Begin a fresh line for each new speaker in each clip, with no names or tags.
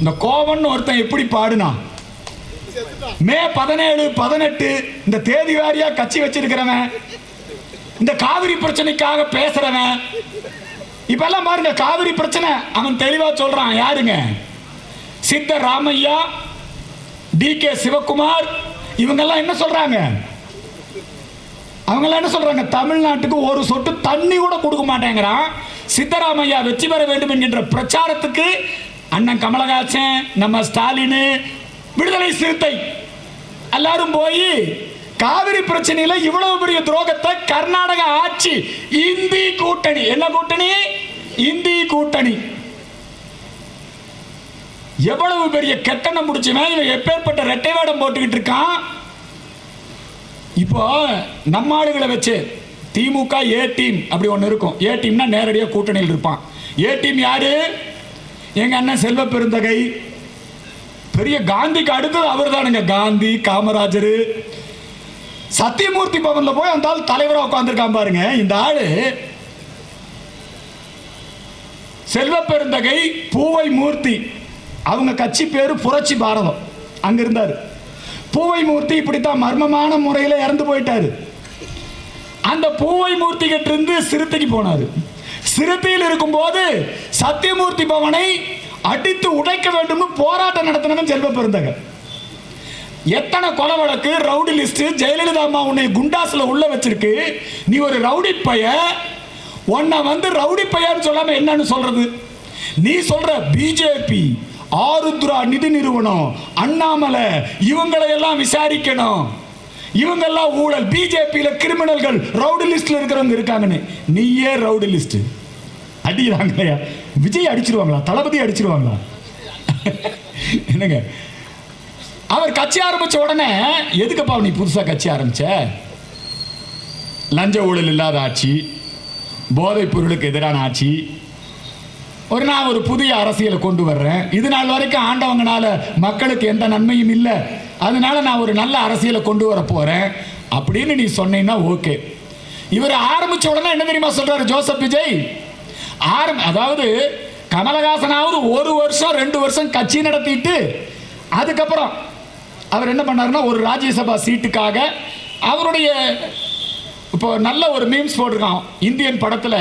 இந்த கோவம்னு ஒருத்தன் எப்படி பாடுனா? மே பதினேழு பதினெட்டு இந்த தேதி வாரியா கட்சி வச்சிருக்கிறவன் இந்த காவிரி பிரச்சனைக்காக பேசுறவன் இப்பெல்லாம் பாருங்க காவிரி பிரச்சனை அவன் தெளிவா சொல்றான் யாருங்க? சித்த ராமையா டி கே சிவகுமார் இவங்கெல்லாம் என்ன சொல்றாங்க? அவங்கெல்லாம் என்ன சொல்றாங்க? தமிழ்நாட்டுக்கு ஒரு சொட்டு தண்ணி கூட கொடுக்க மாட்டேங்கிறான். சித்தராமையா வெற்றி பெற வேண்டும் என்கின்ற பிரச்சாரத்துக்கு அண்ணன் கமலஹாசன் நம்ம ஸ்டாலின் விடுதலை சிறுத்தை. எல்லாரும் போய் காவிரி பிரச்சனையில இவ்வளவு பெரிய துரோகத்தை கர்நாடக ஆட்சி இந்தி கூட்டணி. என்ன கூட்டணி? இந்தி கூட்டணி. எவ்வளவு பெரிய கெட்டணம் முடிச்சுவன் இவன் எப்பேற்பட்ட ரெட்டை வேடம் போட்டுக்கிட்டு இருக்கான்? இப்போ நம்ம ஆளுகளை வச்சு திமுக ஏ டீம் அப்படி ஒன்று இருக்கும். ஏ டீம்னா நேரடியாக கூட்டணியில் இருப்பான். ஏ டீம் யாரு? எங்க அண்ணன் செல்வ பெருந்தகை பெரிய காந்திக்கு அடுத்தது அவர் தானுங்க காந்தி காமராஜர். சத்தியமூர்த்தி பவன்ல போய் அந்த ஆள் தலைவராக உட்காந்துருக்கான் பாருங்க. இந்த ஆளு செல்வ பெருந்தகை பூவை மூர்த்தி. அவங்க கட்சி பேரு புரட்சி பாரதம். அங்க இருந்தார். பூவை மூர்த்தி இப்படித்தான் மர்மமான முறையில் இறந்து போயிட்டாரு. அந்த பூவை மூர்த்தி கிட்ட இருந்து சிறுத்தைக்கு போனாரு. சிறுத்தையில் இருக்கும்போது சத்தியமூர்த்தி பவனை அடித்து உடைக்க வேண்டும் போராட்டம் நடத்தினதும் செல்வ பெருந்தக எத்தனை கொலை வழக்கு ரவுடி லிஸ்ட் ஜெயலலிதா அம்மா உன்னை குண்டாஸ்ல உள்ள வச்சிருக்கு. நீ ஒரு ரவுடி பைய உன்னை வந்து ரவுடி பையன்னு சொல்லாம என்னன்னு சொல்றது? நீ சொல்ற பிஜேபி ஆருத்ரா நிதி நிறுவனம் அண்ணாமலை இவங்களை எல்லாம் விசாரிக்கணும். இவங்கெல்லாம் ஊழல் பிஜேபியில் கிரிமினல்கள் ரவுடி லிஸ்ட்ல இருக்கிறவங்க இருக்காங்கன்னு. நீயே ரவுடி லிஸ்ட் அடிக்கிறாங்களையா? விஜய் அடிச்சிருவாங்களா? தளபதி அடிச்சிருவாங்களா? என்னங்க? அவர் கட்சி ஆரம்பிச்ச உடனே எதுக்குப்பா நீ புதுசாக கட்சி ஆரம்பிச்ச? லஞ்ச ஊழல் இல்லாத ஆட்சி போதைப் பொருளுக்கு எதிரான ஆட்சி. ஒரு நான் ஒரு புதிய அரசியலை கொண்டு வர்றேன். இது நாள் வரைக்கும் ஆண்டவங்கனால மக்களுக்கு எந்த நன்மையும் இல்லை. அதனால நான் ஒரு நல்ல அரசியலை கொண்டு வர போறேன். அப்படின்னு நீ சொன்னீங்கன்னா ஓகே. இவர் ஆரம்பிச்ச உடனே என்ன தெரியுமா சொல்றாரு ஜோசப் விஜய்? ஆரம்ப அதாவது கமலஹாசனாவது ஒரு வருஷம் ரெண்டு வருஷம் கட்சி நடத்திட்டு அதுக்கப்புறம் அவர் என்ன பண்ணாருன்னா ஒரு ராஜ்யசபா சீட்டுக்காக அவருடைய இப்போ நல்ல ஒரு மீம்ஸ் போட்டிருக்கான். இந்தியன் படத்தில்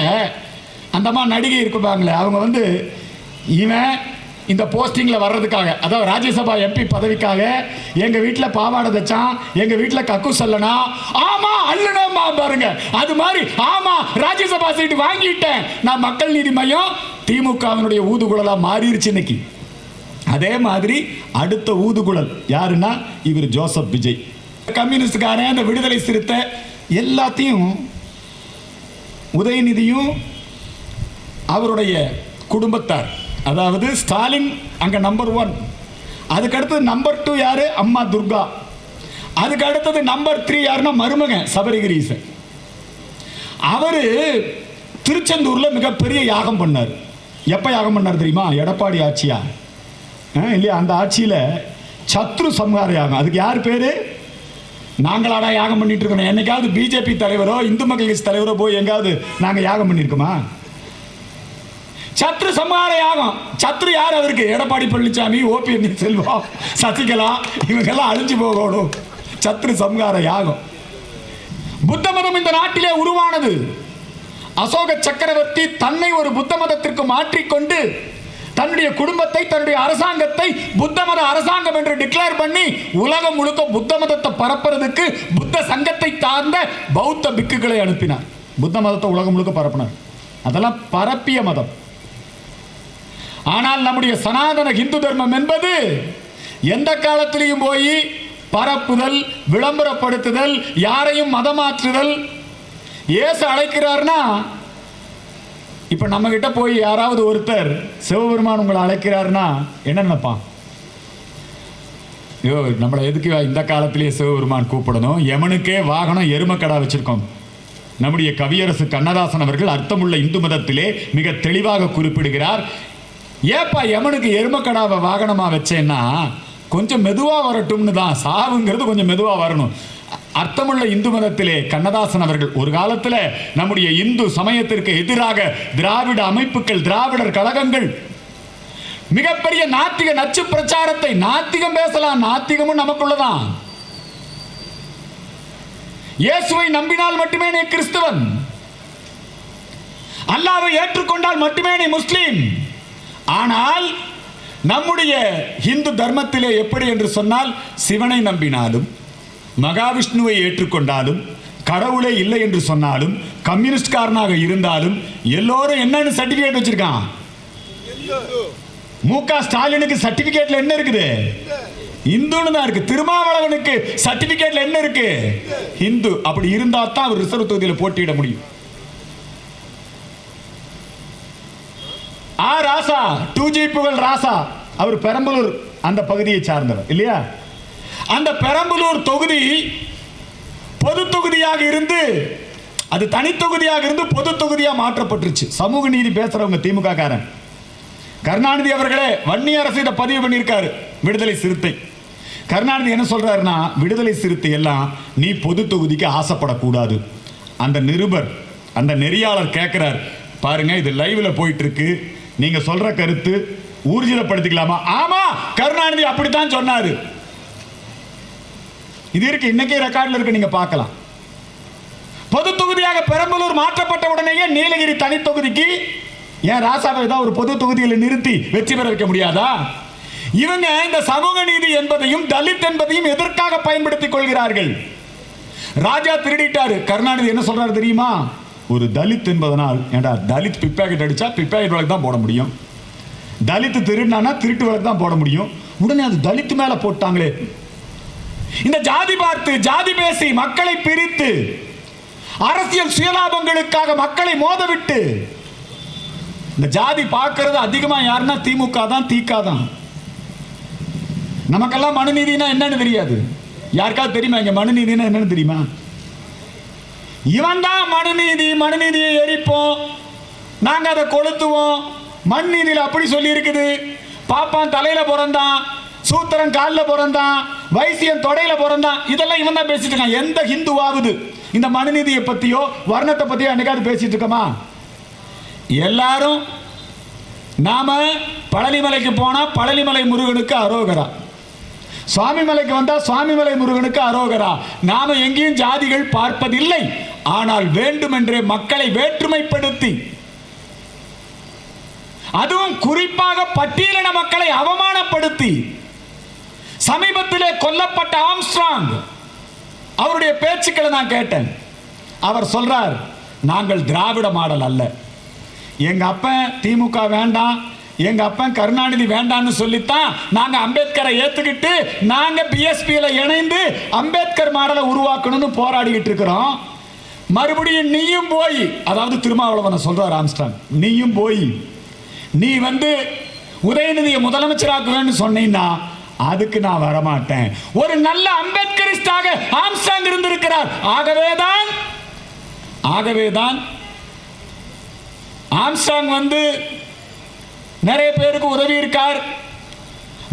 அந்தமா நடிகை இருக்குப்பாங்களே அவங்க வந்து இவன் இந்த போஸ்டிங்கில் வர்றதுக்காக. அதாவது ராஜ்யசபா எம்பி பதவிக்காக எங்கள் வீட்டில் பாவாடை தச்சான் எங்கள் வீட்டில் கக்கு சொல்லனா ஆமாம் அல்லணுமா பாருங்க. அது மாதிரி ஆமாம் ராஜ்யசபா சீட்டு வாங்கிட்டேன். நான் மக்கள் நீதி மையம் திமுகவினுடைய ஊதுகுழலாக மாறிடுச்சு இன்னைக்கு. அதே மாதிரி அடுத்த ஊதுகுழல் யாருன்னா இவர் ஜோசப் விஜய். கம்யூனிஸ்டுக்காரன் அந்த விடுதலை சிறுத்தை எல்லாத்தையும் உதயநிதியும் அவருடைய குடும்பத்தார். அதாவது ஸ்டாலின் அங்கே நம்பர் ஒன் அதுக்கு அடுத்தது நம்பர் டூ யார்? அம்மா துர்கா. அதுக்கு அடுத்தது நம்பர் த்ரீ யாருன்னா மருமகன் சபரிகிரீசன் அவர் திருச்செந்தூரில் மிகப்பெரிய யாகம் பண்ணார். எப்போ யாகம் பண்ணார் தெரியுமா? எடப்பாடி ஆட்சியா? ஆ, இல்லையா? அந்த ஆட்சியில் சத்ரு சம்ஹார யாகம். அதுக்கு யார் பேர்? நாங்களாடா யாகம் பண்ணிட்டு இருக்கணும் என்னைக்காவது பிஜேபி தலைவரோ இந்து மக்கள் கட்சி தலைவரோ போய் எங்காவது நாங்கள் யாகம் பண்ணியிருக்கோமா? சத்ரு சம்ஹார யாகம் சத்ரு யார் அவருக்கு? எடப்பாடி பழனிசாமி ஓபிஎன் செல்வம் சசிகலா இவங்கெல்லாம் அழிஞ்சு போகணும். சத்ரு சம்ஹார யாகம் புத்த மதம் இந்த நாட்டிலே உருவானது. அசோக சக்கரவர்த்தி தன்னை ஒரு புத்த மதத்திற்கு மாற்றிக்கொண்டு தன்னுடைய குடும்பத்தை தன்னுடைய அரசாங்கத்தை புத்த மத அரசாங்கம் என்று டிக்ளேர் பண்ணி உலகம் முழுக்க புத்த மதத்தை பரப்புறதுக்கு புத்த சங்கத்தை சார்ந்த பௌத்த பிக்குகளை அனுப்பினார். புத்த மதத்தை உலகம் முழுக்க பரப்பினார். அதெல்லாம் பரப்பிய மதம். ஆனால் நம்முடைய சனாதன இந்து தர்மம் என்பது எந்த காலத்திலையும் போய் பரப்புதல் விளம்பரப்படுத்துதல் யாரையும் மதமாற்றுதல் ஏசு அழைக்கிறார்னா இப்போ நம்ம கிட்ட போய் யாராவது ஒருத்தர் சிவபெருமான் உங்களை அழைக்கிறாருன்னா என்ன நினைப்பான்? ஐயோ நம்மளை எதுக்கு இந்த காலத்திலேயே சிவபெருமான் கூப்பிடணும்? எமனுக்கே வாகனம் எருமக்கடா வச்சிருக்கோம். நம்முடைய கவியரசு கண்ணதாசன் அவர்கள் அர்த்தமுள்ள இந்து மதத்திலே மிக தெளிவாக குறிப்பிடுகிறார். ஏப்பா யமனுக்கு எருமக்கடாவை வாகனமா வச்சேன்னா கொஞ்சம் மெதுவாக வரட்டும்னு தான். சாவுங்கிறது கொஞ்சம் மெதுவாக வரணும். அர்த்தமுள்ள இந்து மதத்திலே கண்ணதாசன் அவர்கள் ஒரு காலத்தில் நம்முடைய இந்து சமயத்திற்கு எதிராக திராவிட அமைப்புகள் திராவிடர் கழகங்கள் மிகப்பெரிய நாத்திக நச்சு பிரச்சாரத்தை நாத்திகம் பேசலாம். நாத்திகமும் நமக்குள்ளதான். இயேசுவை நம்பினால் மட்டுமே நீ கிறிஸ்தவன். அல்லாவை ஏற்றுக்கொண்டால் மட்டுமே நீ முஸ்லீம். ஆனால் நம்முடைய இந்து தர்மத்திலே எப்படி என்று சொன்னால் சிவனை நம்பினாலும் மகாவிஷ்ணுவை ஏற்றுக்கொண்டாலும் கடவுளே இல்லை என்று சொன்னாலும் கம்யூனிஸ்ட்காரனாக இருந்தாலும் எல்லோரும் என்னன்னு சர்டிபிகேட் வச்சிருக்கான். மு க ஸ்டாலினுக்கு சர்டிபிகேட்ல என்ன இருக்குது? இந்துன்னு தான் இருக்கு. திருமாவளவனுக்கு சர்டிபிகேட்ல என்ன இருக்கு? இந்து அப்படி இருந்தா தான் அவர் ரிசர்வ் தொகுதியில் போட்டியிட முடியும். ஆ ராசா. டூ ஜி புகழ் ராசா. அவர் பெரம்பலூர் அந்த பகுதியை சார்ந்தவர் இல்லையா? அந்த பெரம்பலூர் தொகுதி பொது தொகுதியாக இருந்து அது தனித்தொகுதியாக இருந்து பொது தொகுதியாக மாற்றப்பட்டுருச்சு. சமூக நீதி பேசுறவங்க திமுக காரன் கருணாநிதி அவர்களே வன்னி அரசு இதை பதிவு பண்ணியிருக்காரு விடுதலை சிறுத்தை. கருணாநிதி என்ன சொல்றாருன்னா விடுதலை சிறுத்தை எல்லாம் நீ பொது தொகுதிக்கு ஆசைப்படக்கூடாது. அந்த நிருபர் அந்த நெறியாளர் கேட்குறார் பாருங்க இது லைவில் போயிட்டு இருக்கு. நீங்க சொல்ற கருத்து ஊர்ஜிதப்படுத்திக்கலாமா? ஆமா கருணாநிதி அப்படித்தான் சொன்னாரு. இது இருக்கு இன்னைக்கே ரெக்கார்ட்ல இருக்கு நீங்க பார்க்கலாம். பொது தொகுதியாக பெரம்பலூர் மாற்றப்பட்ட உடனேயே நீலகிரி தனி தொகுதிக்கு ஏன் ராசாவை ஏதாவது ஒரு பொது தொகுதியில் நிறுத்தி வெற்றி பெற வைக்க முடியாதா? இவங்க இந்த சமூக நீதி என்பதையும் தலித் என்பதையும் எதற்காக பயன்படுத்திக் கொள்கிறார்கள்? ராஜா திருடிட்டாரு. கருணாநிதி என்ன சொல்றாரு தெரியுமா? ஒரு தலித் என்பதனால் ஏண்டா தலித் பிப்பாக்கெட் அடித்தா பிப்பாக்கெட் வழக்கு தான் போட முடியும். தலித் திருடினானா திருட்டு வழக்கு தான் போட முடியும். உடனே அது தலித் மேலே போட்டாங்களே. இந்த ஜாதி பார்த்து ஜாதி பேசி மக்களை பிரித்து அரசியல் சுயலாபங்களுக்காக மக்களை மோதவிட்டு இந்த ஜாதி பார்க்கறது அதிகமாக யாருன்னா திமுக தான் திக தான். நமக்கெல்லாம் மனுநீதினா என்னன்னு தெரியாது. யாருக்காவது தெரியுமா இங்கே மனுநீதினா என்னன்னு தெரியுமா? இவன் தான் மனுநீதி மனுநீதியை எரிப்போம். நாங்க அதை கொளுத்துவோம். மண் நீதியில் அப்படி சொல்லி இருக்குது பாப்பான் தலையில பிறந்தான் சூத்திரன் காலில் பிறந்தான் வைசியன் தொடையில பிறந்தான். இதெல்லாம் இவன் தான் பேசிட்டு இருக்கான். எந்த ஹிந்துவாவது இந்த மனுநீதியை பத்தியோ வர்ணத்தை பத்தியோ என்னைக்காவது பேசிட்டு இருக்கோமா? எல்லாரும் நாம பழனிமலைக்கு போனா பழனிமலை முருகனுக்கு அரோகரா. சுவாமிமலைக்கு வந்தா சுவாமிமலை முருகனுக்கு அரோகரா. நாம எங்கேயும் ஜாதிகள் பார்ப்பதில்லை. ஆனால் வேண்டுமென்றே மக்களை வேற்றுமைப்படுத்தி. அதுவும் குறிப்பாக பட்டியலின மக்களை அவமானப்படுத்தி. சமீபத்திலே கொல்லப்பட்ட ஆம்ஸ்ட்ராங். அவருடைய பேச்சுக்களை நான் கேட்டேன். அவர் சொல்றார் நாங்கள் திராவிட மாடல் அல்ல. எங்க அப்ப திமுக வேண்டாம். எங்க அப்பா கருணாநிதி வேண்டாம்னு சொல்லித்தான் நாங்க அம்பேத்கரை ஏத்துக்கிட்டு நாங்க பிஎஸ்பியில இணைந்து அம்பேத்கர் மாடலை உருவாக்கணும்னு போராடிக்கிட்டு இருக்கிறோம். மறுபடியும் நீயும் போய் அதாவது திருமாவளவனை சொல்றார் ஆம்ஸ்டாங் நீயும் போய் நீ வந்து உதயநிதியை முதலமைச்சராக்குவேன்னு சொன்னீங்கன்னா அதுக்கு நான் வரமாட்டேன். ஒரு நல்ல அம்பேத்கரிஸ்டாக ஆம்ஸ்டாங் இருந்திருக்கிறார். ஆகவேதான் ஆகவேதான் ஆம்ஸ்டாங் வந்து நிறைய பேருக்கு உதவி இருக்கார்.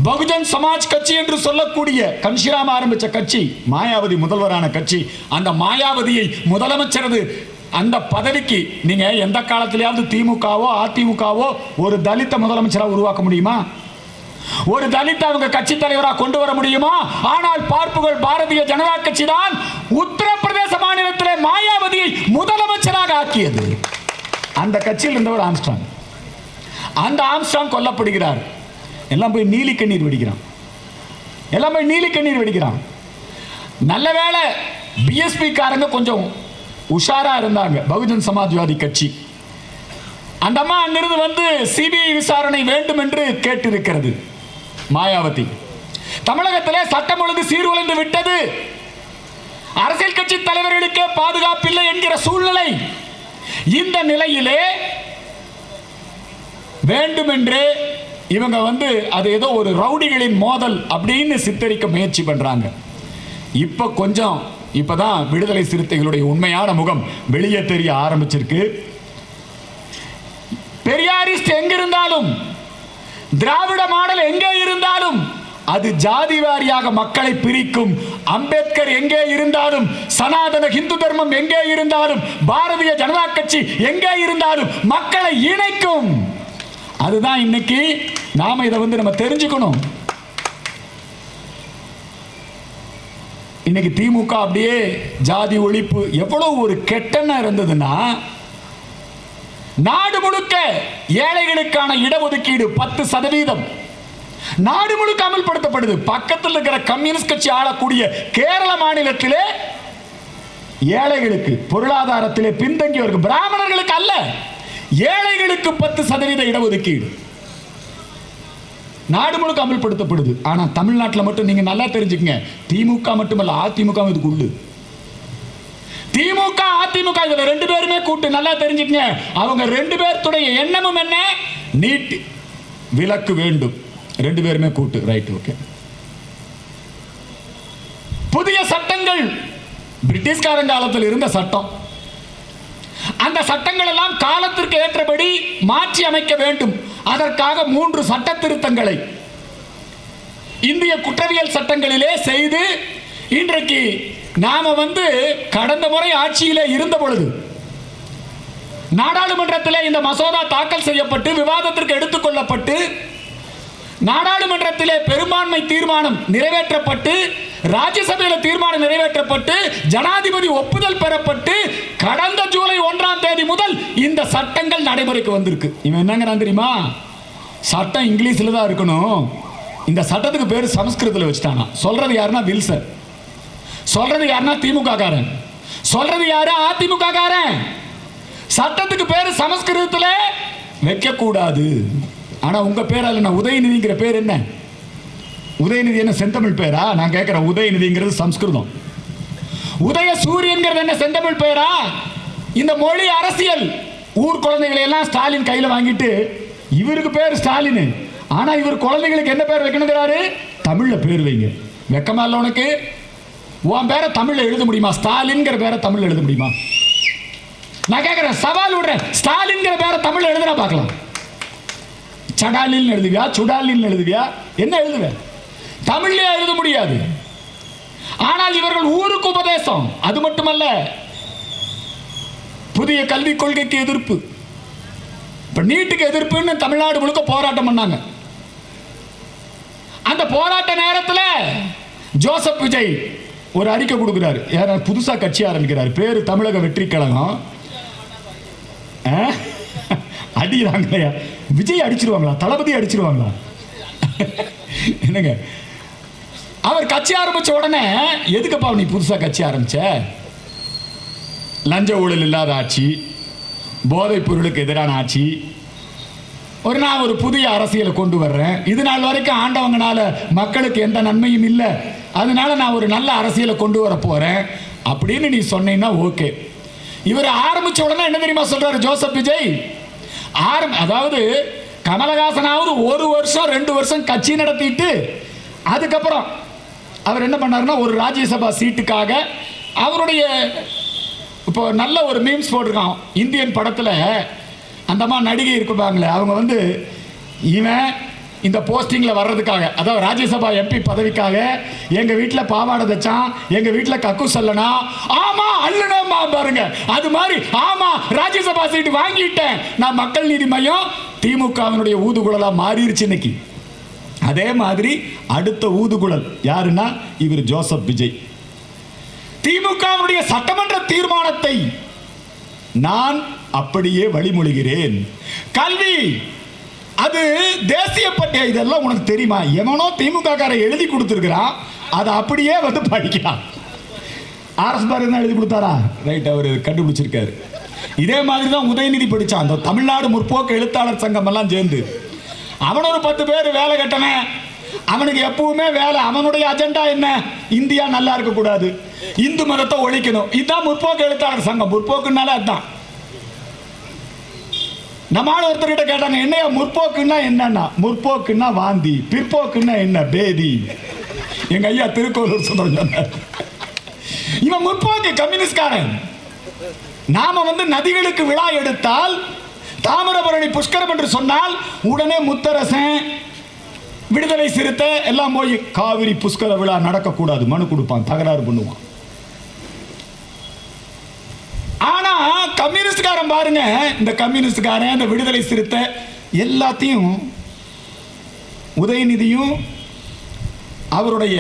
பகுஜன் சமாஜ் கட்சி என்று சொல்லக்கூடிய கன்ஷிராம் ஆரம்பித்த கட்சி மாயாவதி முதல்வரான கட்சி அந்த மாயாவதியை முதலமைச்சரது அந்த பதவிக்கு நீங்க எந்த காலத்திலேயாவது திமுகவோ அதிமுகவோ ஒரு தலித்த முதலமைச்சரா உருவாக்க முடியுமா? ஒரு தலித் அவங்க கட்சி தலைவராக கொண்டு வர முடியுமா? ஆனால் பார்ப்புகள் பாரதிய ஜனதா கட்சி தான் உத்தரப்பிரதேச மாநிலத்திலே மாயாவதியை முதலமைச்சராக ஆக்கியது. அந்த கட்சியில் இருந்தவர் ஆம்ஸ்டாங் அந்த ஆம்ஸ்டாங் கொல்லப்படுகிறார். எல்லாம் போய் நீலி கண்ணீர் வெடிக்கிறான். எல்லாம் போய் நீலி கண்ணீர் வெடிக்கிறான். நல்ல வேளை பிஎஸ்பி காரங்க கொஞ்சம் உஷாரா இருந்தாங்க. பகுஜன் சமாஜ்வாதி கட்சி. அந்த அம்மா அங்கிருந்து வந்து சிபிஐ விசாரணை வேண்டும் என்று கேட்டிருக்கிறது. மாயாவதி. தமிழகத்தில் சட்டம் ஒழுங்கு சீர்குலைந்து விட்டது. அரசியல் கட்சி தலைவர்களுக்கே பாதுகாப்பில்லை என்கிற சூழ்நிலை. இந்த நிலையிலே வேண்டுமென்றே இவங்க வந்து அது ஏதோ ஒரு ரவுடிகளின் மோதல் அப்படின்னு சித்தரிக்க முயற்சி பண்றாங்க. இப்ப கொஞ்சம் இப்பதான் விடுதலை சிறுத்தைகளுடைய உண்மையான முகம் வெளியே தெரிய ஆரம்பிச்சிருக்கு. பெரியாரிஸ்ட் எங்க இருந்தாலும் திராவிட மாடல் எங்கே இருந்தாலும் அது ஜாதி வாரியாக மக்களை பிரிக்கும். அம்பேத்கர் எங்கே இருந்தாலும் சனாதன இந்து தர்மம் எங்கே இருந்தாலும் பாரதிய ஜனதா கட்சி எங்கே இருந்தாலும் மக்களை இணைக்கும். அதுதான் இன்னைக்கு நாம இதை வந்து நம்ம தெரிஞ்சுக்கணும். இன்னைக்கு திமுக அப்படியே ஜாதி ஒழிப்பு எவ்வளவு ஒரு கெட்டன இருந்ததுன்னா நாடு முழுக்க ஏழைகளுக்கான இடஒதுக்கீடு பத்து சதவீதம். நாடு முழுக்க அமல்படுத்தப்படுது. பக்கத்தில் இருக்கிற கம்யூனிஸ்ட் கட்சி ஆளக்கூடிய கேரள மாநிலத்திலே ஏழைகளுக்கு பொருளாதாரத்திலே பின்தங்கியவருக்கு பிராமணர்களுக்கு அல்ல. ஏழைகளுக்கு பத்து சதவீத இடஒதுக்கீடு. நாடு முழுக்க அமல்படுத்தப்படுது. ஆனா தமிழ்நாட்டில் மட்டும் நீங்க நல்லா தெரிஞ்சுக்கங்க. திமுக மட்டுமல்ல அதிமுக இதுக்கு உள்ளு திமுக அதிமுக இதுல ரெண்டு பேருமே கூட்டு நல்லா தெரிஞ்சுக்கங்க. அவங்க ரெண்டு பேர்த்துடைய எண்ணமும் என்ன? நீட் விலக்கு வேண்டும். ரெண்டு பேருமே கூட்டு. ரைட் ஓகே புதிய சட்டங்கள். பிரிட்டிஷ்காரன் காலத்தில் இருந்த சட்டம். அந்த சட்டங்கள் எல்லாம் காலத்திற்கு ஏற்றபடி மாற்றி அமைக்க வேண்டும். அதற்காக மூன்று சட்ட திருத்தங்களை இந்திய குற்றவியல் சட்டங்களிலே செய்து இன்றைக்கு நாம வந்து கடந்த முறை ஆட்சியிலே இருந்த பொழுது நாடாளுமன்றத்தில் இந்த மசோதா தாக்கல் செய்யப்பட்டு விவாதத்திற்கு எடுத்துக்கொள்ளப்பட்டு நாடாளுமன்றத்திலே பெரும்பான்மை தீர்மானம் நிறைவேற்றப்பட்டு ராஜ்யசபையில் தீர்மானம் நிறைவேற்றப்பட்டு ஜனாதிபதி ஒப்புதல் பெறப்பட்டு கடந்த ஜூலை ஒன்றாம் தேதி முதல் இந்த சட்டங்கள் நடைமுறைக்கு வந்திருக்கு. இவன் என்னங்கிறான் தெரியுமா? சட்டம் இங்கிலீஷில் தான் இருக்கணும். இந்த சட்டத்துக்கு பேர் சமஸ்கிருதத்தில் வச்சுட்டானா. சொல்கிறது யாருன்னா வில்சன். சொல்கிறது யாருன்னா திமுக காரன் சொல்கிறது யாரு? அதிமுக காரன் சட்டத்துக்கு பேர் சமஸ்கிருதத்தில் வைக்கக்கூடாது. ஆனால் உங்கள் பேர் அல்ல நான் உதயநிதிங்கிற பேர் என்ன? உதயநிதி என்ன செந்தமிழ் பேரா? நான் கேட்குறேன் உதயநிதிங்கிறது சம்ஸ்கிருதம். உதய சூரியன்கிறது என்ன செந்தமிழ் பேரா? இந்த மொழி அரசியல். ஊர் குழந்தைகளை எல்லாம் ஸ்டாலின் கையில் வாங்கிட்டு இவருக்கு பேர் ஸ்டாலின். ஆனால் இவர் குழந்தைகளுக்கு என்ன பேர் வைக்கணுங்கிறாரு? தமிழில் பேர் வைங்க. வெக்கமா இல்லை உனக்கு? உன் பேரை தமிழில் எழுத முடியுமா? ஸ்டாலின்ங்கிற பேரை தமிழில் எழுத முடியுமா? நான் கேட்குறேன் சவால் விடுறேன். ஸ்டாலின்ங்கிற பேரை தமிழில் எழுதுனா பார்க்கலாம். சடாலின் எழுதுவியா? சுடாலின் எழுதுவியா? என்ன எழுதுவேன் தமிழ்லயே எழுத முடியாது. ஆனால் இவர்கள் ஊருக்கு உபதேசம். அது மட்டுமல்ல புதிய கல்விக் கொள்கைக்கு எதிர்ப்பு. இப்போ நீட்டுக்கு எதிர்ப்புன்னு தமிழ்நாடு முழுக்க போராட்டம் பண்ணாங்க. அந்த போராட்ட நேரத்தில் ஜோசப் விஜய் ஒரு அறிக்கை கொடுக்குறாரு. யாராவது புதுசாக கட்சி ஆரம்பிக்கிறார். பேர் தமிழக வெற்றி கழகம். ஆ? விஜய் அடிச்சிருவாங்களா? தளபதி அடிச்சிருவாங்களா? என்னங்க? அவர் கட்சி ஆரம்பித்த உடனே எதுக்குப்பா நீ புதுசாக கட்சி ஆரம்பிச்ச? லஞ்ச ஊழல் இல்லாத ஆட்சி போதைப் பொருளுக்கு எதிரான ஆட்சி. ஒரு நான் ஒரு புதிய அரசியலை கொண்டு வர்றேன். இது நாள் வரைக்கும் ஆண்டவங்கனால மக்களுக்கு எந்த நன்மையும் இல்லை. அதனால நான் ஒரு நல்ல அரசியலை கொண்டு வர போறேன். அப்படின்னு நீ சொன்னீங்கன்னா ஓகே. இவர் ஆரம்பிச்ச உடனே என்ன தெரியுமா சொல்றாரு ஜோசப் விஜய்? ஆரம் அதாவது கமலஹாசனாவது ஒரு வருஷம் ரெண்டு வருஷம் கட்சி நடத்திட்டு அதுக்கப்புறம் அவர் என்ன பண்ணாருன்னா ஒரு ராஜ்யசபா சீட்டுக்காக அவருடைய இப்போ நல்ல ஒரு மீம்ஸ் போட்டிருக்கான். இந்தியன் படத்தில் அந்தமா நடிகை இருக்குப்பாங்களே அவங்க வந்து இவன் இந்த போஸ்டிங்கில் வர்றதுக்காக அதாவது ராஜ்யசபா எம்பி பதவிக்காக எங்கள் வீட்டில் பாவாடை தச்சான் எங்கள் வீட்டில் கக்கு சொல்லனா ஆமாம் அல்லணுமா பாருங்க. அது மாதிரி ஆமாம் ராஜ்யசபா சீட்டு வாங்கிட்டேன். நான் மக்கள் நீதி மையம் திமுகவினுடைய ஊதுகுழலாக மாறிடுச்சு இன்னைக்கு. அதே மாதிரி அடுத்த ஊதுகுழல் யாருன்னா இவர் ஜோசப் விஜய். திமுகவுடைய சட்டமன்ற தீர்மானத்தை நான் அப்படியே வழிமொழிகிறேன். கல்வி அது தேசிய பட்டியல் இதெல்லாம் உனக்கு தெரியுமா? எவனோ திமுக காரை எழுதி கொடுத்துருக்கிறான். அதை அப்படியே வந்து படிக்கிறான். ஆர்எஸ் பாரதி எழுதி கொடுத்தாரா? ரைட் அவர் கண்டுபிடிச்சிருக்காரு. இதே மாதிரி தான் உதயநிதி படித்தான் அந்த தமிழ்நாடு முற்போக்கு எழுத்தாளர் சங்கம் எல்லாம் சேர்ந்து. அவன் ஒரு பத்து பேர் வேலை கட்டவன் அவனுக்கு எப்பவுமே வேலை அவனுடைய அஜெண்டா என்ன? இந்தியா நல்லா இருக்கக்கூடாது. இந்து மதத்தை ஒழிக்கணும். இதுதான் முற்போக்கு எழுத்தாளர் சங்கம். முற்போக்குனால அதுதான் நம்ம ஒருத்தர்கிட்ட கேட்டாங்க என்னையா முற்போக்குன்னா என்னன்னா? முற்போக்குன்னா வாந்தி. பிற்போக்குன்னா என்ன? பேதி. எங்க ஐயா திருக்கோளூர் சுந்தரம் இவன் முற்போக்கு கம்யூனிஸ்ட்காரன். நாம வந்து நதிகளுக்கு விழா எடுத்தால் தாமிரபரணி புஷ்கரம் என்று சொன்னால் உடனே முத்தரசன் விடுதலை சிறுத்தை எல்லாம் போய் காவிரி புஷ்கர விழா நடக்கக்கூடாது. மனு கொடுப்பான் தகராறு பண்ணுவான். ஆனா கம்யூனிஸ்ட்காரன் பாருங்க. இந்த கம்யூனிஸ்ட்காரன் இந்த விடுதலை சிறுத்தை எல்லாத்தையும் உதயநிதியும் அவருடைய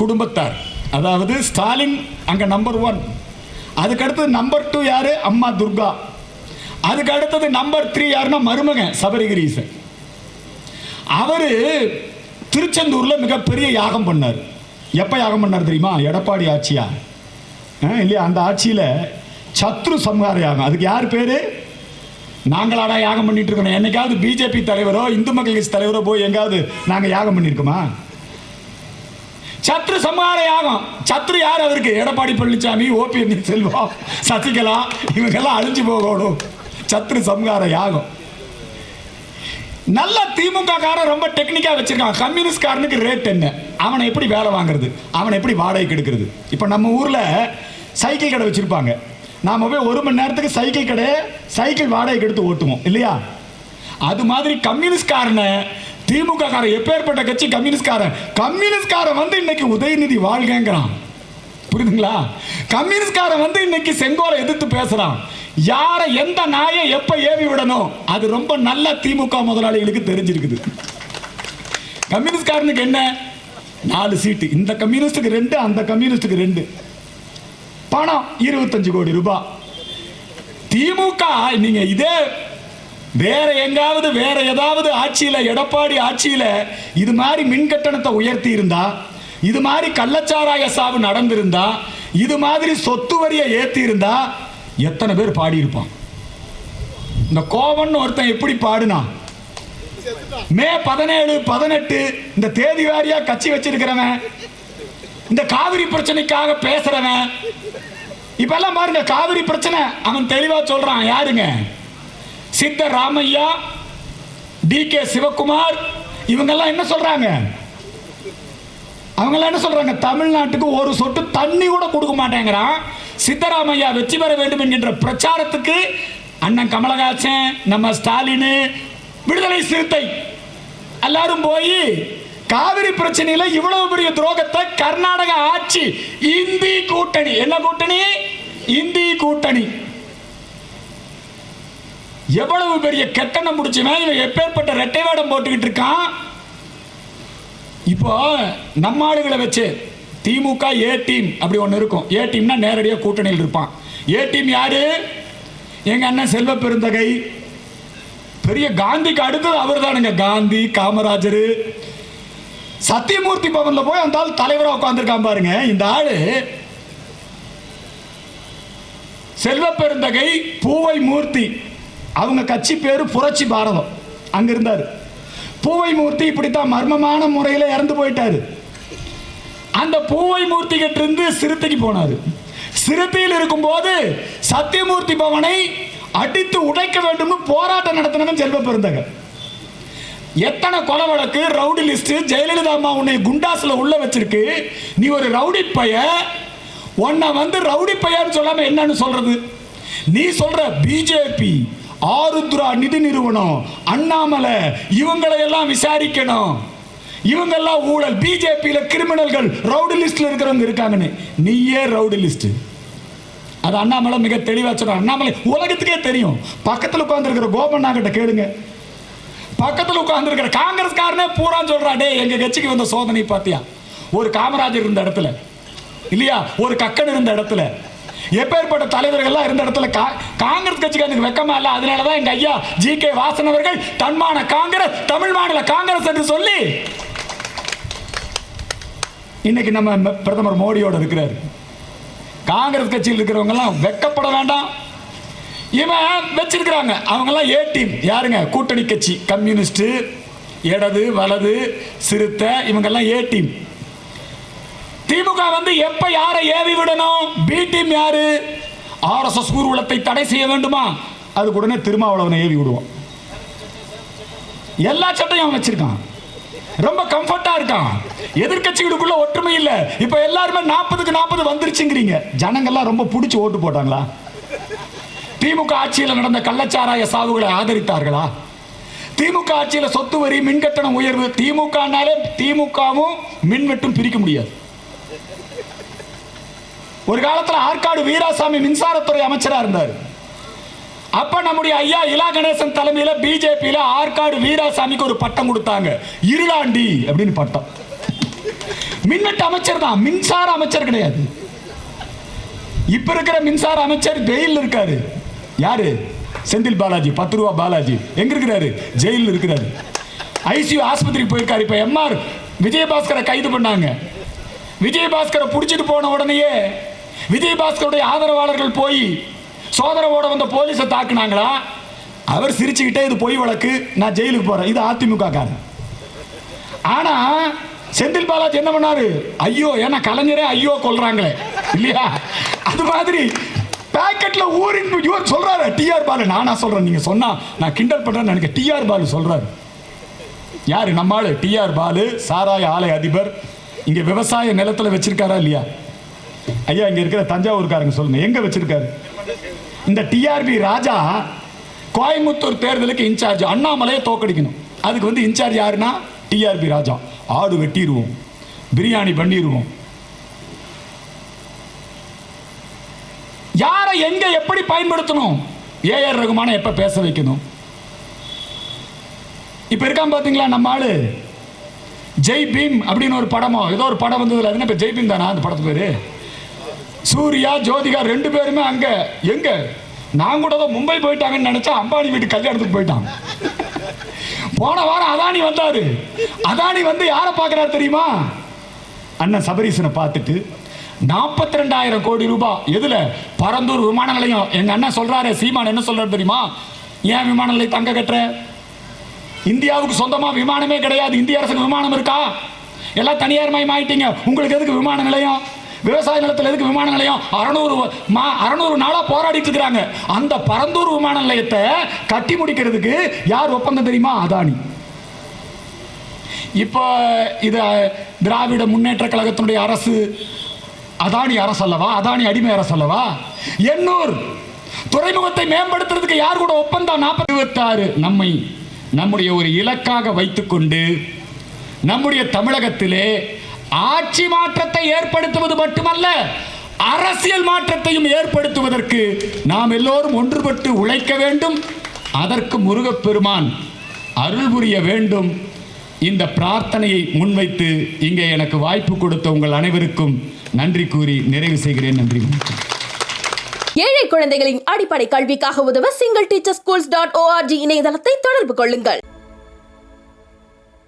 குடும்பத்தார். அதாவது ஸ்டாலின் அங்க நம்பர் ஒன் அதுக்கு அடுத்தது நம்பர் டூ யாரு? அம்மா துர்கா. அதுக்கு அடுத்தது நம்பர் த்ரீ யாருன்னா மருமகன் சபரிகிரீசன். அவர் திருச்செந்தூரில் மிகப்பெரிய யாகம் பண்ணார். எப்போ யாகம் பண்ணார் தெரியுமா? எடப்பாடி ஆட்சியா? ஆ, இல்லையா? அந்த ஆட்சியில் சத்ரு சம்ஹார யாகம். அதுக்கு யார் பேர்? நாங்களாடா யாகம் பண்ணிட்டு இருக்கோம் என்னைக்காவது பிஜேபி தலைவரோ இந்து மக்கள் கட்சி தலைவரோ போய் எங்காவது நாங்கள் யாகம் பண்ணியிருக்கோமா சத்ரு சம்ஹார யாகம். சத்ரு யார் அவருக்கு? எடப்பாடி பழனிசாமி ஓபி செல்வம் சசிகலா இவங்கெல்லாம் அழிஞ்சு போகணும். சத்ரு சம்ஹார யாகம். நல்ல திமுக காரன் ரொம்ப டெக்னிக்கா வச்சிருக்கான். கம்யூனிஸ்ட் காரனுக்கு ரேட் என்ன? அவனை எப்படி வேலை வாங்குறது? அவனை எப்படி வாடகைக்கு எடுக்கிறது? இப்போ நம்ம ஊர்ல சைக்கிள் கடை வச்சிருப்பாங்க. நாம போய் ஒரு மணி நேரத்துக்கு சைக்கிள் கடை சைக்கிள் வாடகைக்கு எடுத்து ஓட்டுவோம். இல்லையா? அது மாதிரி கம்யூனிஸ்ட் காரனை திமுக காரன் எப்பேற்பட்ட கட்சி கம்யூனிஸ்ட் காரன் கம்யூனிஸ்ட் காரன் வந்து இன்னைக்கு உதயநிதி வாழ்கங்கிறான். புரியுதுங்களா? கம்யூனிஸ்ட்காரன் வந்து இன்னைக்கு செங்கோலை எதிர்த்து பேசுறான். யாரை எந்த நாயை எப்ப ஏவி விடணும்? அது ரொம்ப நல்ல திமுக முதலாளிகளுக்கு தெரிஞ்சிருக்குது. கம்யூனிஸ்ட்காரனுக்கு என்ன? நாலு சீட்டு. இந்த கம்யூனிஸ்டுக்கு ரெண்டு அந்த கம்யூனிஸ்டுக்கு ரெண்டு. பணம் இருபத்தஞ்சு கோடி ரூபாய். திமுக நீங்க இதே வேற எங்காவது வேற ஏதாவது ஆட்சியில எடப்பாடி ஆட்சியில இது மாதிரி மின் கட்டணத்தை உயர்த்தி இருந்தா இது மாதிரி கள்ளச்சாராய சாவு நடந்திருந்தா இது மாதிரி சொத்து வரியை ஏத்தி இருந்தா எத்தனை பேர் பாடியிருப்பான்? இந்த கோவன் ஒருத்தன் எப்படி பாடுனா? மே பதினேழு பதினெட்டு இந்த தேதி வாரியா கட்சி வச்சிருக்கிறவன் இந்த காவிரி பிரச்சனைக்காக பேசுறவன் இப்பெல்லாம் பாருங்க காவிரி பிரச்சனை அவன் தெளிவா சொல்றான் யாருங்க? சித்த ராமையா டி கே சிவகுமார் இவங்கெல்லாம் என்ன சொல்றாங்க? அவங்கெல்லாம் என்ன சொல்றாங்க? தமிழ்நாட்டுக்கு ஒரு சொட்டு தண்ணி கூட கொடுக்க மாட்டேங்கிறான். சித்தராமையா வெற்றி பெற வேண்டும் என்கின்ற பிரச்சாரத்துக்கு அண்ணன் கமலஹாசன் நம்ம ஸ்டாலின் விடுதலை சிறுத்தை எல்லாரும் போய் காவிரி பிரச்சனையில இவ்வளவு பெரிய துரோகத்தை கர்நாடக ஆட்சி இந்தி கூட்டணி. என்ன கூட்டணி? இந்தி கூட்டணி. எவ்வளவு பெரிய கெட்டணம் முடிச்சுவன் இவன் எப்பேற்பட்ட ரெட்டை வேடம் போட்டுக்கிட்டு இருக்கான்? இப்போ நம்ம ஆளுகளை வச்சு திமுக ஏ டீம் அப்படி ஒன்று இருக்கும். ஏ டீம்னா நேரடியாக கூட்டணியில் இருப்பான். ஏ டீம் யாரு? எங்க அண்ணன் செல்வ பெருந்தகை. பெரிய காந்திக்கு அடுத்தது அவர் தானுங்க காந்தி காமராஜர். சத்தியமூர்த்தி பவனில் போய் அந்த ஆள் தலைவராக உட்காந்துருக்கான் பாருங்க. இந்த ஆள் செல்வ பெருந்தகை பூவை மூர்த்தி. அவங்க கட்சி பேரு புரட்சி பாரதம். அங்கே இருந்தார். பூவை மூர்த்தி இப்படித்தான் மர்மமான முறையில் இறந்து போயிட்டாரு. அந்த பூவை மூர்த்தி கிட்ட இருந்து சிறுத்தைக்கு போனாரு. சிறுத்தையில் இருக்கும்போது சத்தியமூர்த்தி பவனை அடித்து உடைக்க வேண்டும்னு போராட்டம் நடத்தினதும் செல்வ பெருந்தகர் எத்தனை கொலை வழக்கு ரவுடி லிஸ்ட் ஜெயலலிதா அம்மா உன்னை குண்டாஸ்ல உள்ள வச்சிருக்கு. நீ ஒரு ரவுடி பைய உன்னை வந்து ரவுடி பையன்னு சொல்லாம என்னன்னு சொல்றது? நீ சொல்ற பிஜேபி ஆருத்ரா நிதி நிறுவனம் அண்ணாமலை இவங்களை எல்லாம் விசாரிக்கணும். இவங்கெல்லாம் ஊழல். பிஜேபியில கிரிமினல்கள் ரவுடி லிஸ்ட்ல இருக்கிறவங்க இருக்காங்கன்னு. நீயே ரவுடி லிஸ்ட் அது அண்ணாமலை மிக தெளிவா சொல்றான் அண்ணாமலை உலகத்துக்கே தெரியும். பக்கத்தில் உட்காந்துருக்கிற கோபண்ணா கிட்ட கேளுங்க. பக்கத்தில் உட்காந்துருக்கிற காங்கிரஸ்காரனே பூரா சொல்றா டே எங்க கட்சிக்கு வந்த சோதனை பார்த்தியா ஒரு காமராஜர் இருந்த இடத்துல. இல்லையா? ஒரு கக்கன் இருந்த இடத்துல. எப்பேற்பட்ட தலைவர்கள்லாம் இருந்த இடத்துல கா- காங்கிரஸ் கட்சிக்கு அதுக்கு வெக்கமா அதனால தான் எங்கள் ஐயா ஜி கே வாசன் அவர்கள் தன்மான காங்கிரஸ் தமிழ் மாநில காங்கிரஸ் என்று சொல்லி இன்னைக்கு நம்ம பிரதமர் மோடியோட இருக்கிறார். காங்கிரஸ் கட்சியில் இருக்கிறவங்க எல்லாம் வெக்கப்பட வேண்டாம். இவன் வச்சிருக்கிறாங்க. அவங்கெல்லாம் ஏ டீம் யாருங்க? கூட்டணி கட்சி. கம்யூனிஸ்ட் இடது வலது சிறுத்தை இவங்கெல்லாம் ஏ டீம் திமுக வந்து எப்ப யாரை ஏவி விடணும்? பி டீம் யாரு? ஆர்எஸ்எஸ் ஊர்வலத்தை தடை செய்ய வேண்டுமா? அதுக்கு உடனே திருமாவளவனை ஏவி விடுவோம். எல்லா சட்டையும் அவன் வச்சிருக்கான். ரொம்ப கம்ஃபர்ட்டா இருக்கான். எதிர்கட்சிகளுக்குள்ள ஒற்றுமை இல்ல. இப்ப எல்லாருமே நாற்பதுக்கு நாற்பது வந்துருச்சுங்கிறீங்க. ஜனங்கள்லாம் ரொம்ப பிடிச்சி ஓட்டு போட்டாங்களா? திமுக ஆட்சியில் நடந்த கள்ளச்சாராய சாவுகளை ஆதரித்தார்களா? திமுக ஆட்சியில் சொத்து வரி மின்கட்டணம் உயர்வு திமுகனாலே திமுகவும் மின்வெட்டும் பிரிக்க முடியாது. ஒரு காலத்தில் ஆற்காடு வீராசாமி மின்சாரத்துறை அமைச்சராக இருந்தார். அப்ப நம்முடைய ஐயா இலா கணேசன் தலைமையில பிஜேபியில ஆற்காடு வீராசாமிக்கு ஒரு பட்டம் கொடுத்தாங்க. இருளாண்டி அப்படின்னு பட்டம். மின்வெட்டு அமைச்சர் தான். மின்சார அமைச்சர் கிடையாது. இப்ப இருக்கிற மின்சார அமைச்சர் ஜெயிலில் இருக்காரு. யாரு? செந்தில் பாலாஜி. பத்து ரூபா பாலாஜி. எங்க இருக்கிறாரு? ஜெயிலில் இருக்கிறாரு. ஐசியூ ஆஸ்பத்திரிக்கு போயிருக்காரு. இப்ப எம்ஆர் விஜயபாஸ்கரை கைது பண்ணாங்க. விஜயபாஸ்கரை பிடிச்சிட்டு போன உடனேயே விஜயபாஸ்கருடைய ஆதரவாளர்கள் போய் சோதரவோட வந்த போலீஸை தாக்குனாங்களா? அவர் சிரிச்சுக்கிட்டே இது பொய் வழக்கு நான் ஜெயிலுக்கு போறேன். இது அதிமுக காரன் ஆனா செந்தில் பாலாஜி என்ன பண்ணாரு? ஐயோ ஏன்னா கலைஞரே ஐயோ கொல்றாங்களே. இல்லையா? அது மாதிரி பேக்கெட்ல ஊரின் இவர் சொல்றாரு டிஆர் பாலு நானா சொல்றேன். நீங்க சொன்னா நான் கிண்டல் பண்றேன்னு எனக்கு டிஆர் பாலு சொல்றாரு. யாரு? நம்மாளு டிஆர் பாலு சாராய ஆலை அதிபர். இங்க விவசாய நிலத்துல வச்சிருக்காரா இல்லையா? ஐயா இங்க இருக்கிற தஞ்சாவூர்காரங்க சொல்லுங்க எங்க வச்சிருக்காரு? இந்த டிஆர்பி ராஜா கோயம்புத்தூர் தேர்தலுக்கு இன்சார்ஜ் அண்ணாமலையை தோக்கடிக்கணும். அதுக்கு வந்து இன்சார்ஜ் யாருன்னா டிஆர்பி ராஜா. ஆடு வெட்டிடுவோம் பிரியாணி பண்ணிடுவோம் யாரை எங்க எப்படி பயன்படுத்தணும்? ஏஆர் ரகுமான எப்ப பேச வைக்கணும்? இப்ப இருக்கான் பாத்தீங்களா நம்ம ஆளு? ஜெய் பீம் அப்படின்னு ஒரு படமோ ஏதோ ஒரு படம் வந்ததுல அதுன்னா இப்ப ஜெய் பீம் தானா அந்த படத்து பேரு? சூர்யா ஜோதிகா ரெண்டு பேருமே அங்க. எங்க? நான் கூட தான் மும்பை போயிட்டாங்கன்னு நினைச்சா அம்பானி வீட்டு கல்யாணத்துக்கு போயிட்டான். போன வாரம் அதானி வந்தாரு. அதானி வந்து யாரை பார்க்குறாரு தெரியுமா? அண்ணன் சபரீசனை பார்த்துட்டு நாற்பத்தி ரெண்டாயிரம் கோடி ரூபாய் எதுல? பரந்தூர் விமான நிலையம். எங்க அண்ணன் சொல்றாரு சீமான் என்ன சொல்றாரு தெரியுமா? ஏன் விமான நிலையம் தங்க கட்டுற? இந்தியாவுக்கு சொந்தமா விமானமே கிடையாது. இந்திய அரசுக்கு விமானம் இருக்கா? எல்லாம் தனியார் மயமாயிட்டீங்க உங்களுக்கு எதுக்கு விமான நிலையம்? விவசாய நிலத்தில் எதுக்கு விமான நிலையம்? அறநூறு மா அறநூறு நாளாக போராடிட்டு இருக்கிறாங்க. அந்த பரந்தூர் விமான நிலையத்தை கட்டி முடிக்கிறதுக்கு யார் ஒப்பந்தம் தெரியுமா? அதானி. இப்போ இது திராவிட முன்னேற்ற கழகத்தினுடைய அரசு அதானி அரசு அல்லவா? அதானி அடிமை அரசு அல்லவா? எண்ணூர் துறைமுகத்தை மேம்படுத்துறதுக்கு யார் கூட ஒப்பந்தம்? நாற்பத்தி இருபத்தாறு. நம்மை நம்முடைய ஒரு இலக்காக வைத்துக்கொண்டு நம்முடைய தமிழகத்திலே ஆட்சி மாற்றத்தை ஏற்படுத்துவது மட்டுமல்ல அரசியல் மாற்றத்தையும் ஏற்படுத்துவதற்கு நாம் எல்லோரும் ஒன்றுபட்டு உழைக்க வேண்டும். அதற்கு முருகப்பெருமான் அருள் புரிய வேண்டும். இந்த பிரார்த்தனையை முன்வைத்து இங்கே எனக்கு வாய்ப்பு கொடுத்த உங்கள் அனைவருக்கும் நன்றி கூறி நிறைவு செய்கிறேன். நன்றி. வணக்கம்
ஏழை குழந்தைகளின் அடிப்படை கல்விக்காக உதவ single teacher schools dot org இணையதளத்தை தொடர்பு கொள்ளுங்கள்.